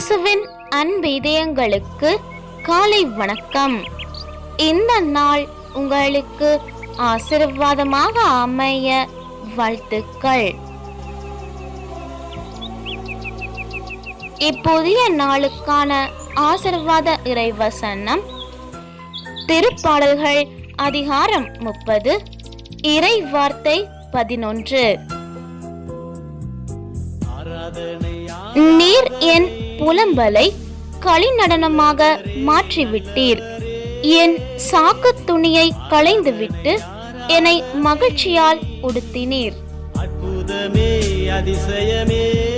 இயேசுவின் அன்பு இதயங்களுக்கு காலை வணக்கம். இந்த நாள் உங்களுக்கு ஆசீர்வாதமாக அமைய வாழ்த்துக்கள். இப்புதிய நாளுக்கான ஆசீர்வாத இறைவசனம் திருப்பாடல்கள் அதிகாரம் முப்பது இறை வார்த்தை பதினொன்று. நீர் என் புலம்பலை களிநடனமாக மாற்றிவிட்டீர். என் சாக்கு துணியை களைந்துவிட்டு என்னை மகிழ்ச்சியால் உடுத்தினீர். அற்புதமே அதிசயமே.